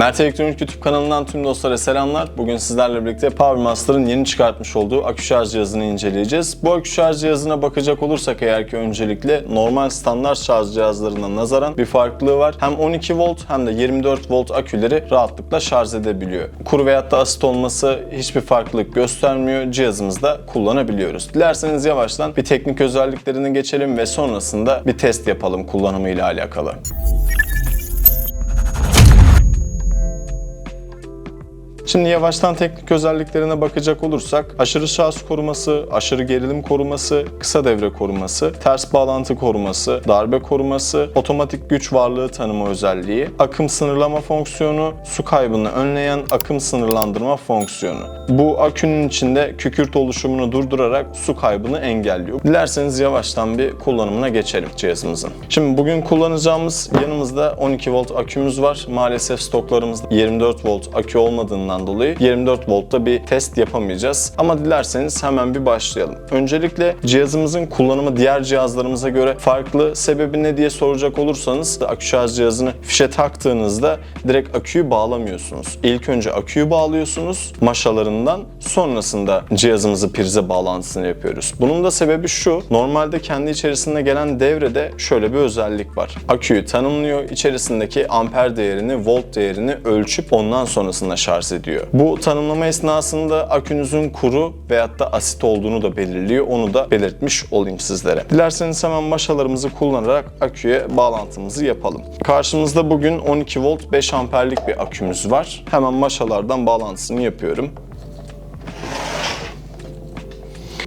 Mert Elektronik YouTube kanalından tüm dostlara selamlar. Bugün sizlerle birlikte PowerMaster'ın yeni çıkartmış olduğu akü şarj cihazını inceleyeceğiz. Bu akü şarj cihazına bakacak olursak eğer ki öncelikle normal standart şarj cihazlarına nazaran bir farklılığı var. Hem 12 volt hem de 24 volt aküleri rahatlıkla şarj edebiliyor. Kuru veyahut da asit olması hiçbir farklılık göstermiyor. Cihazımızda kullanabiliyoruz. Dilerseniz yavaştan bir teknik özelliklerini geçelim ve sonrasında bir test yapalım kullanımıyla alakalı. Şimdi yavaştan teknik özelliklerine bakacak olursak aşırı şarj koruması, aşırı gerilim koruması, kısa devre koruması, ters bağlantı koruması, darbe koruması, otomatik güç varlığı tanıma özelliği, akım sınırlama fonksiyonu, su kaybını önleyen akım sınırlandırma fonksiyonu. Bu akünün içinde kükürt oluşumunu durdurarak su kaybını engelliyor. Dilerseniz yavaştan bir kullanımına geçelim cihazımızın. Şimdi bugün kullanacağımız yanımızda 12 volt akümüz var. Maalesef stoklarımızda 24 volt akü olmadığından dolayı 24 voltta bir test yapamayacağız. Ama dilerseniz hemen bir başlayalım. Öncelikle cihazımızın kullanımı diğer cihazlarımıza göre farklı. Sebebi ne diye soracak olursanız akü şarj cihazını fişe taktığınızda direkt aküyü bağlamıyorsunuz. İlk önce aküyü bağlıyorsunuz maşalarından sonrasında cihazımızı prize bağlantısını yapıyoruz. Bunun da sebebi şu. Normalde kendi içerisinde gelen devrede şöyle bir özellik var. Aküyü tanımlıyor. içerisindeki amper değerini, volt değerini ölçüp ondan sonrasında şarj ediyor. Bu tanımlama esnasında akünüzün kuru veyahut da asit olduğunu da belirliyor. Onu da belirtmiş olayım sizlere. Dilerseniz hemen maşalarımızı kullanarak aküye bağlantımızı yapalım. Karşımızda bugün 12 volt 5 amperlik bir akümüz var. Hemen maşalardan bağlantısını yapıyorum.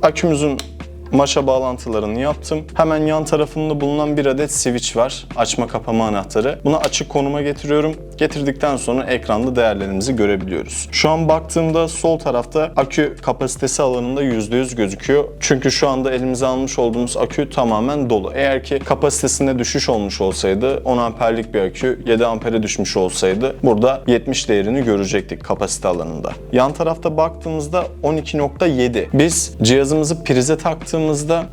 Akümüzün maşa bağlantılarını yaptım. Hemen yan tarafında bulunan bir adet switch var. Açma kapama anahtarı. Bunu açık konuma getiriyorum. Getirdikten sonra ekranda değerlerimizi görebiliyoruz. Şu an baktığımda sol tarafta akü kapasitesi alanında %100 gözüküyor. Çünkü şu anda elimize almış olduğumuz akü tamamen dolu. Eğer ki kapasitesinde düşüş olmuş olsaydı 10 amperlik bir akü 7 ampere düşmüş olsaydı burada 70 değerini görecektik kapasite alanında. Yan tarafta baktığımızda 12.7. Biz cihazımızı prize taktığımızda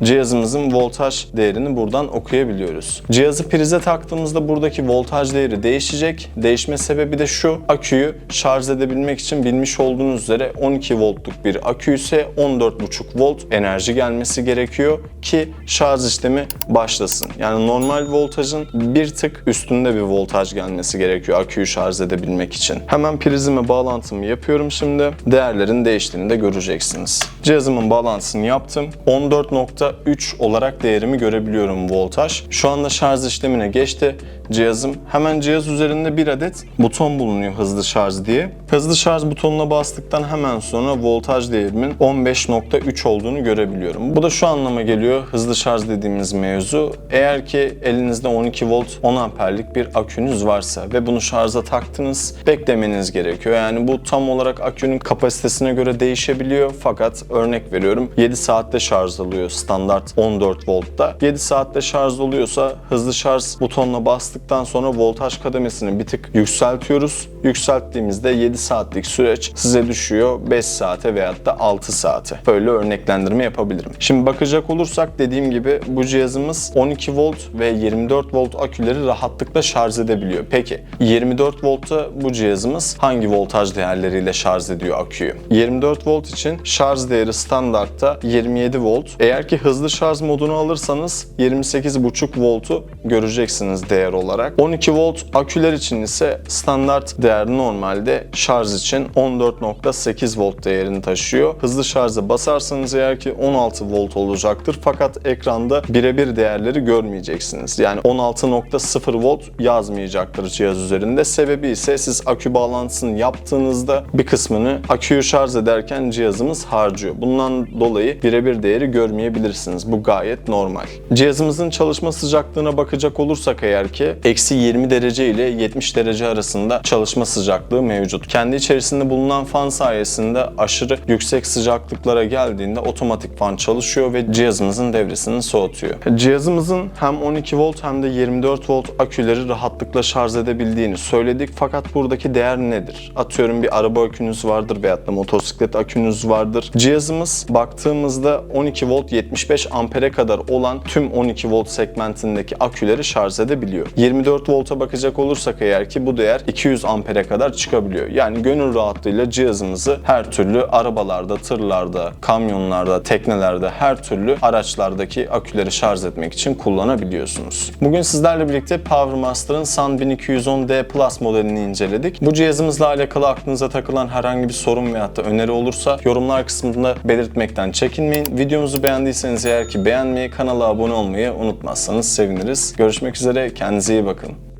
cihazımızın voltaj değerini buradan okuyabiliyoruz. Cihazı prize taktığımızda buradaki voltaj değeri değişecek. Değişme sebebi de şu. Aküyü şarj edebilmek için bilmiş olduğunuz üzere 12 voltluk bir akü ise 14,5 volt enerji gelmesi gerekiyor ki şarj işlemi başlasın. Yani normal voltajın bir tık üstünde bir voltaj gelmesi gerekiyor aküyü şarj edebilmek için. Hemen prizime bağlantımı yapıyorum şimdi. Değerlerin değiştiğini de göreceksiniz. Cihazımın bağlantısını yaptım. 14.3 olarak değerimi görebiliyorum voltaj. Şu anda şarj işlemine geçti cihazım. Hemen cihaz üzerinde bir adet buton bulunuyor hızlı şarj diye. Hızlı şarj butonuna bastıktan hemen sonra voltaj değerimin 15.3 olduğunu görebiliyorum. Bu da şu anlama geliyor hızlı şarj dediğimiz mevzu. Eğer ki elinizde 12 volt 10 amperlik bir akünüz varsa ve bunu şarja taktınız beklemeniz gerekiyor. Yani bu tam olarak akünün kapasitesine göre değişebiliyor fakat örnek veriyorum 7 saatte şarj alıyor standart 14 voltta. 7 saatte şarj oluyorsa hızlı şarj butonuna bastıktan sonra voltaj kademesini bir tık yükseltiyoruz. Yükselttiğimizde 7 saatlik süreç size düşüyor 5 saate veyahut da 6 saate. Böyle örneklendirme yapabilirim. Şimdi bakacak olursak dediğim gibi bu cihazımız 12 volt ve 24 volt aküleri rahatlıkla şarj edebiliyor. Peki 24 voltta bu cihazımız hangi voltaj değerleriyle şarj ediyor aküyü? 24 volt için şarj değeri standartta 27 volt. Eğer ki hızlı şarj modunu alırsanız 28,5 voltu göreceksiniz değer olarak. 12 volt aküler için ise standart değer normalde şarj için 14.8 volt değerini taşıyor. Hızlı şarja basarsanız eğer ki 16 volt olacaktır fakat ekranda birebir değerleri görmeyeceksiniz. Yani 16.0 volt yazmayacaktır cihaz üzerinde. Sebebi ise siz akü bağlantısını yaptığınızda bir kısmını aküyü şarj ederken cihazımız harcıyor. Bundan dolayı birebir değeri görmeyebilirsiniz. Bu gayet normal. Cihazımızın çalışma sıcaklığına bakacak olursak eğer ki eksi 20 derece ile 70 derece arasında çalışma sıcaklığı mevcut. Kendi içerisinde bulunan fan sayesinde aşırı yüksek sıcaklıklara geldiğinde otomatik fan çalışıyor ve cihazımızın devresini soğutuyor. Cihazımızın hem 12 volt hem de 24 volt aküleri rahatlıkla şarj edebildiğini söyledik fakat buradaki değer nedir? Atıyorum bir araba akünüz vardır veyahut da motosiklet akünüz vardır. Cihazımız baktığımızda 12 volt 75 ampere kadar olan tüm 12 volt segmentindeki aküleri şarj edebiliyor. 24 volta bakacak olursak eğer ki bu değer 200 ampere kadar çıkabiliyor. Yani gönül rahatlığıyla cihazımızı her türlü arabalarda, tırlarda, kamyonlarda, teknelerde, her türlü araçlardaki aküleri şarj etmek için kullanabiliyorsunuz. Bugün sizlerle birlikte PowerMaster'ın Sun 1210D Plus modelini inceledik. Bu cihazımızla alakalı aklınıza takılan herhangi bir sorun veyahut da öneri olursa yorumlar kısmında belirtmekten çekinmeyin. Beğendiyseniz eğer ki beğenmeyi, kanala abone olmayı unutmazsanız seviniriz. Görüşmek üzere, kendinize iyi bakın.